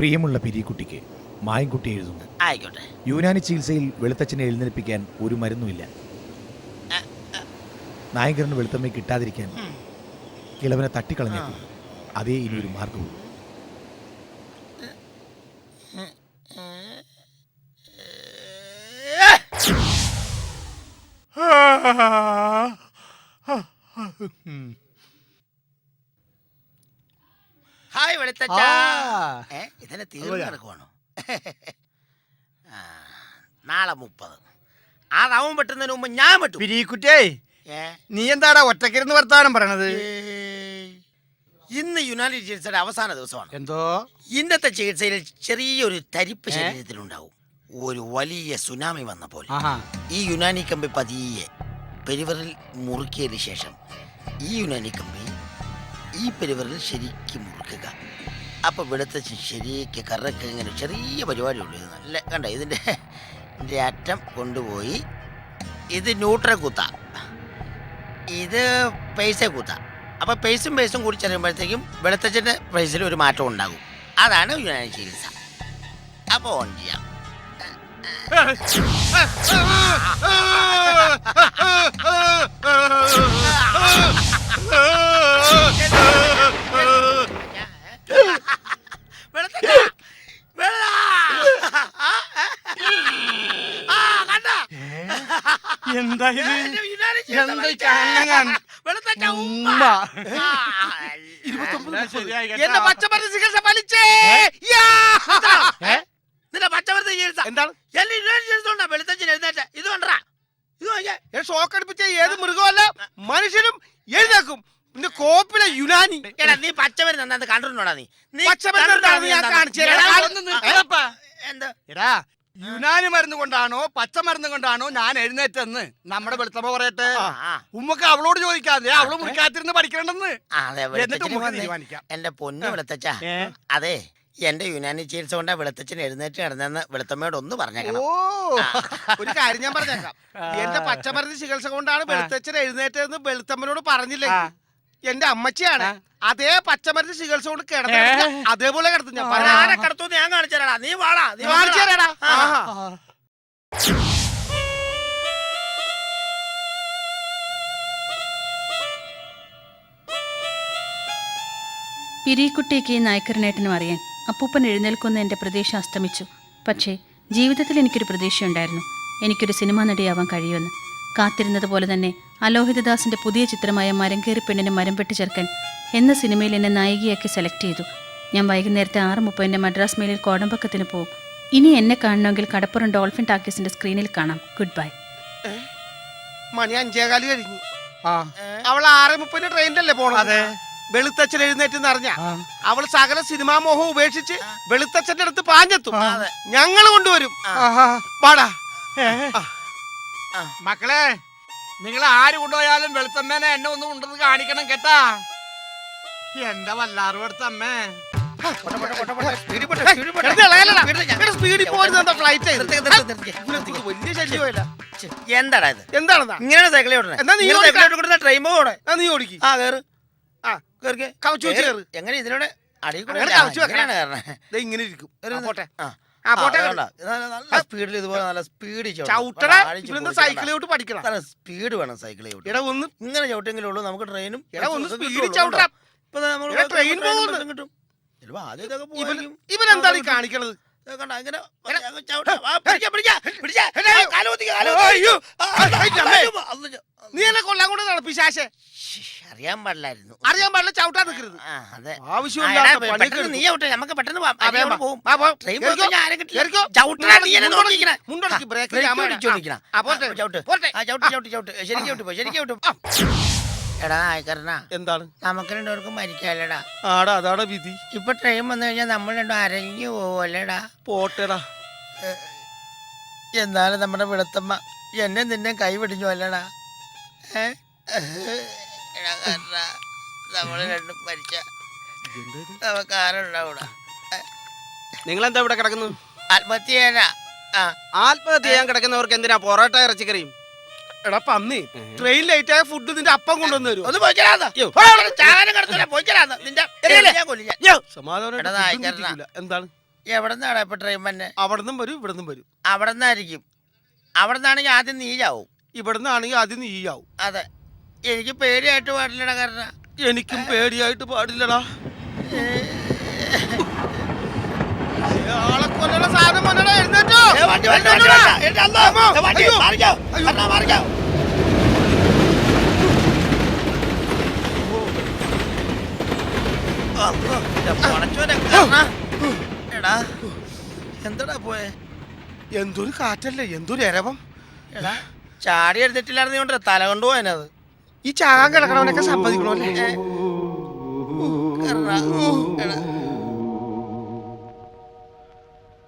പ്രിയമുള്ള പിരിക്കുട്ടിക്ക് മായൻകുട്ടി എഴുതുന്നു. ആയിക്കോട്ടെ. യുനാനി ചികിത്സയിൽ വെളുത്തച്ഛനെ എഴുന്നേൽപ്പിക്കാൻ ഒരു മരുന്നുമില്ല. നായകരന് വെളുത്തമ്മയെ കിട്ടാതിരിക്കാൻ കിളവനെ തട്ടിക്കളഞ്ഞേക്കും അതേ ഇനി ഒരു മാർഗവും ഹായ് ആ. ഏ ഇതിനെ തീർന്നു നാളെ മുപ്പത്. ആ റവം വെട്ടുന്നതിന് മുമ്പ് ഞാൻ വെട്ടു. പിരീക്കുറ്റേ നീ എന്താടാ ഒറ്റക്കിരുന്ന് വർത്താനം പറയണത്? ഇന്ന് യുനാനി ചികിത്സയുടെ അവസാന ദിവസമാണ്. എന്തോ? ഇന്നത്തെ ചികിത്സയിൽ ചെറിയൊരു തരിപ്പ് ശരീരത്തിലുണ്ടാവും. ഒരു വലിയ സുനാമി വന്ന പോലെ ഈ യുനാനി കമ്പി പതിയെ പെരുവറിൽ മുറുക്കിയതിന് ശേഷം ഈ യുനാനി കമ്പി ഈ പെരുവറിൽ ശരിക്കും മുറുക്കുക. അപ്പൊ ഇവിടുത്തെ ശരിക്ക് കറക്ക് ഇങ്ങനെ ചെറിയ പരിപാടിയുള്ളൂ ഇത് നല്ല കണ്ട? ഇതിന്റെ ഇതിന്റെ അറ്റം കൊണ്ടുപോയി. ഇത് ന്യൂട്രൽ കുത്ത. ഇത് പൈസ കുത്ത. അപ്പോൾ പൈസും പൈസും കൂടി ചെറിയുമ്പോഴത്തേക്കും വെളുത്തച്ഛന്റെ പൈസയിൽ ഒരു മാറ്റം ഉണ്ടാകും. അതാണ് ചികിത്സ അപ്പോൾ ഓൺ ചെയ്യാം. വെളുത്തച്ഛ, ആ, എല്ലാം ശരിയായി കേട്ടോ. എന്റെ പച്ചമരുന്ന് ചികിത്സ വലിച്ചേ യാ! നിന്റെ പച്ചമരുന്ന് ചികിത്സ. എന്താണ്? എല്ലാം യുനാനി ചികിത്സ ഉണ്ടാ വെളുത്തച്ഛൻ എഴുന്നേറ്റ. ഇത് കണ്ടാ ഇത് ഷോക്ക് അടിപ്പിച്ച ഏത് മൃഗമല്ല മനുഷ്യനും എഴുന്നേക്കും പിന്നെ കോപ്പിലെ യുനാനി. എടാ നീ പച്ചമരുന്ന് എന്താ കണ്ടിട്ടുണ്ടോടാ നീ? നീ പച്ചമരുന്ന് ഞാൻ? കാണിച്ചു. എന്താ? എടാ യുനാനി മരുന്ന് കൊണ്ടാണോ പച്ചമരുന്ന് കൊണ്ടാണോ ഞാൻ എഴുന്നേറ്റെന്ന്? നമ്മുടെ വെളുത്തമ്മ പറയട്ടെ. ഉമ്മക്ക് അവളോട് ചോദിക്കാതെ അവൾ മുറിക്കാത്തിരുന്ന് പഠിക്കണ്ടെന്ന് എന്റെ പൊന്നു വെളുത്തച്ച അതെ എന്റെ യുനാനി ചികിത്സ കൊണ്ടാ വെളുത്തച്ഛൻ എഴുന്നേറ്റ് നടന്നെന്ന് വെളുത്തമ്മയോട് ഒന്ന് പറഞ്ഞേക്കണം. ഓ ഒരു കാര്യം ഞാൻ പറഞ്ഞേക്കാം. എന്റെ പച്ചമരുന്ന് ചികിത്സ കൊണ്ടാണ് വെളുത്തച്ഛൻ എഴുന്നേറ്റെന്ന് വെളുത്തമ്മനോട് പറഞ്ഞില്ലേ. എന്റെ അമ്മച്ചിയാണ്. അതേ പച്ചമരത്തിൽ ചികിത്സ കൊണ്ട് കിടന്നു അതേപോലെ കിടത്തും ഞാൻ. ആരെ കിടത്തു ഞാൻ കാണിച്ചാ നീ വാടാ നീ വാങ്ങിച്ചാ വാടാ. തരാടാ ആ. ആഹാ. പിരീക്കുട്ടിക്ക് നായ്ക്കരനേട്ടനും അറിയാൻ അപ്പൂപ്പൻ എഴുന്നേൽക്കുന്ന എന്റെ പ്രതീക്ഷ അസ്തമിച്ചു. പക്ഷേ ജീവിതത്തിൽ എനിക്കൊരു പ്രതീക്ഷയുണ്ടായിരുന്നു. എനിക്കൊരു സിനിമാ നടിയാവാൻ കഴിയുമെന്ന്. കാത്തിരുന്നത് പോലെ തന്നെ അലോഹിതദാസിന്റെ പുതിയ ചിത്രമായ മരംകേറി പെണ്ണിനെ മരം പെട്ടി ചേർക്കൻ എന്ന സിനിമയിൽ എന്നെ നായികയാക്കി സെലക്ട് ചെയ്തു. ഞാൻ വൈകുന്നേരത്തെ ആറ് മുപ്പതിന്റെ മദ്രാസ് മേലിൽ കോടമ്പക്കത്തിന് പോകും ഇനി എന്നെ കാണണമെങ്കിൽ കടപ്പുറം ഡോൾഫിൻ ടാക്കീസിന്റെ സ്ക്രീനിൽ കാണാം. Good bye. മണി അഞ്ചേകാൽ കഴിഞ്ഞു. അവൾ ആറ് മുപ്പതിന് ട്രെയിനിലല്ലേ പോണത്? അതെ. വെളുത്തച്ഛൻ എഴുന്നേറ്റ് അറിഞ്ഞ. അവൾ സകല സിനിമാ മോഹം ഉപേക്ഷിച്ച് വെളുത്തച്ഛന്റെ അടുത്ത് പാഞ്ഞെത്തും. അതെ. ഞങ്ങൾ കൊണ്ടുവരും. ആഹാ. പാടാ മക്കളെ നിങ്ങൾ ആര് കൊണ്ടുപോയാലും വെളുത്തമ്മേനെ എന്നെ ഒന്നും ഉണ്ടെന്ന് കാണിക്കണം കേട്ടാ എന്റെ വല്ലാറ് വെളുത്തമ്മേ പോട്ടെ, പോട്ടെ, പോട്ടെ, പോട്ടെ. സ്പീഡിൽ പോട്ടെ, ഹേയ്, സ്പീഡിൽ പോട്ടെ. എടുത്ത് കളയല്ലടാ. സ്പീഡിൽ ഞാൻ- എടാ, സ്പീഡിൽ പോരുന്നത് എന്താ ഫ്ലൈറ്റ് നിർത്തി, നിർത്തി, നിർത്തി. വലിയ ശല്യമായില്ല ഛെ, എന്താടാ ഇത് എന്താണെന്നാ ഇങ്ങനെ സൈക്കിൾ ഓടണേ എന്നാ നീ. ട്രെയിൻ പോകണേ നീ ഓടിക്ക് ആ കേറ് ആ കേറിക്ക് കവച്ചു വെച്ച് കയറ് എങ്ങനെ ഇതിലൂടെ അടിയിൽ കൂടെ കവച്ചു. ഇങ്ങനെയാണ് ദേ ഇങ്ങനെ ഇരിക്കും പോട്ടെ ആ. നല്ല- സ്പീഡിൽ ഇതുപോലെ നല്ല സ്പീഡിൽ ഇവിടുന്ന് സൈക്കിളിലോട്ട് പഠിക്കണം. നല്ല സ്പീഡ് വേണം സൈക്കിളിലോട്ട് ഇട ഒന്ന് ഇങ്ങനെ ചവിട്ടെങ്കിലും ഉള്ളൂ നമുക്ക് ട്രെയിനും ഇട ഒന്ന് സ്പീഡ് സ്പീഡിൽ കിട്ടുള്ളൂ. ഇപ്പൊ നമ്മൾ ട്രെയിൻ പോകുന്നു. കിട്ടും. ഇവൻ ഈ കാണിക്കണത്? കണ്ടോ, ഇങ്ങനെ അങ്ങ് ചവിട്ടാ. ആ, പിടിക്കാ, പിടിക്കാ, പിടിക്കാ. ആ, കാൽ കുത്തിക്ക്, കാൽ കുത്തിക്ക്. അയ്യോ. ആ, ആ, അയ്യോ, അമ്മേ. അയ്യോ, അന്ന് ച- നീ എന്നെ കൊല്ലാൻ കൊണ്ട് നടപ്പിശാശെ അറിയാൻ പാടില്ലായിരുന്നു അറിയാൻ പാടില്ല ചവിട്ടാൻ നിൽക്കരുത് അതെ ആവശ്യമില്ലാത്ത ആ, എടാ, പണിയൊക്കെ പെട്ടെന്ന് നീ ചവിട്ടെ നമുക്ക് പെട്ടെന്ന് പോവാം. ആ, വേഗം അരിയോടെ വാ. പോവും. വാ, പോ. ട്രെയിൻ കേറിക്കോ. പോയി കഴിഞ്ഞാൽ ആരെ കിട്ടില്ല. കേറിക്കോ. ചവിട്ടണ നീ എന്നെ മുണ്ടോടിക്ക്, ബ്രേക്ക് ചവിട്ട്. ചവിട്ട്, ചവിട്ട്. ശരിക്കും ചവിട്ട് ശരിക്കും ചവിട്ട്. എടാ ആയിക്കരണ എന്താണ്? നമുക്ക് രണ്ടുപേർക്കും മരിക്കാലടാ. ആടാ അതാണ് വിധി. ഇപ്പൊ ട്രെയിൻ വന്നു കഴിഞ്ഞാൽ നമ്മൾ രണ്ടും അരഞ്ഞു പോവല്ലേടാ. പോട്ടെടാ. എന്നാലും നമ്മുടെ വെളുത്തമ്മ എന്നെ നിന്നെ കൈ പിടിഞ്ഞു അല്ലടാ. ഏ? എടാ കാരണ, നമ്മൾ രണ്ടും മരിച്ച നമുക്ക് ആരുണ്ടാവൂടാ? നിങ്ങൾ എന്താ ഇവിടെ കിടക്കുന്നു? ആത്മഹത്യ ചെയ്യാനാ. ആ. ആത്മഹത്യ ചെയ്യാൻ കിടക്കുന്നവർക്ക് എന്തിനാ പൊറോട്ട ഇറച്ചിക്കറിയും? എടാ പന്നി ട്രെയിൻ ലേറ്റ് ആയ ഫുഡ് നിന്റെ അപ്പം കൊണ്ടുവന്നു തരും. സമാധാനം. എന്താണ്? എവിടെന്നാടാ ഇപ്പൊ ട്രെയിൻ തന്നെ അവിടെ വരും ഇവിടെ വരും. അവിടുന്നായിരിക്കും. അവിടുന്നാണെങ്കിൽ ആദ്യം നീയാവും ചാവും. ഇവിടെ ആദ്യം നീയാവും അതെ. എനിക്ക് പേടിയായിട്ട് പാടില്ലടാ കാരണം. എനിക്കും പേടിയായിട്ട് പാടില്ലടാ. എടാ എന്തടാ പോയെ എന്തൊരു കാറ്റല്ലേ എന്തൊരു എരവം എടാ ചാടി എടുത്തിട്ടില്ലായിരുന്നു തല കൊണ്ടുപോയനത് ഈ ചാകാൻ കിടക്കണവനൊക്കെ സമ്മതിക്കണമല്ലേ എടാ